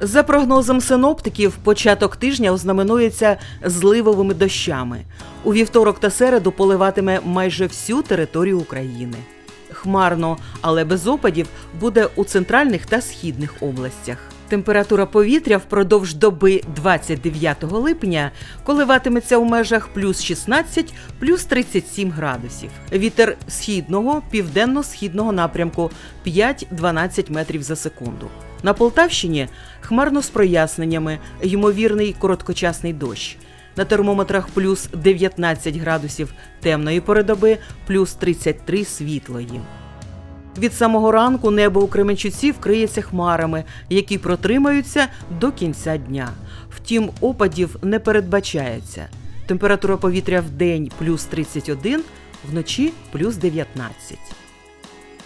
За прогнозом синоптиків, початок тижня ознаменується зливовими дощами. У вівторок та середу поливатиме майже всю територію України. Хмарно, але без опадів буде у центральних та східних областях. Температура повітря впродовж доби 29 липня коливатиметься у межах плюс 16, плюс 37 градусів. Вітер східного, південно-східного напрямку 5-12 метрів за секунду. На Полтавщині хмарно з проясненнями, ймовірний короткочасний дощ. На термометрах плюс 19 градусів темної пори доби, плюс 33 світлої. Від самого ранку небо у Кременчуці вкриється хмарами, які протримаються до кінця дня. Втім, опадів не передбачається. Температура повітря в день плюс 31, вночі плюс 19.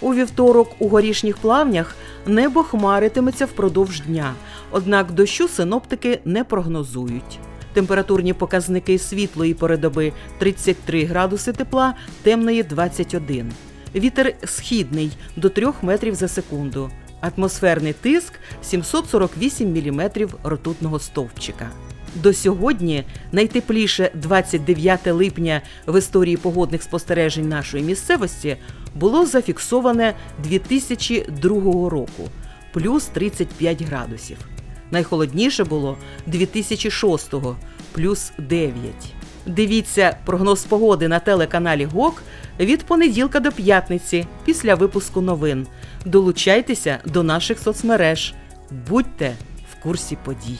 У вівторок у горішніх плавнях небо хмаритиметься впродовж дня, однак дощу синоптики не прогнозують. Температурні показники світлої пори доби 33 градуси тепла, темної 21. Вітер східний до 3 метрів за секунду. Атмосферний тиск 748 міліметрів ртутного стовпчика. До сьогодні найтепліше 29 липня в історії погодних спостережень нашої місцевості було зафіксоване 2002 року плюс 35 градусів. Найхолодніше було 2006-го плюс 9. Дивіться прогноз погоди на телеканалі ГОК від понеділка до п'ятниці після випуску новин. Долучайтеся до наших соцмереж. Будьте в курсі подій.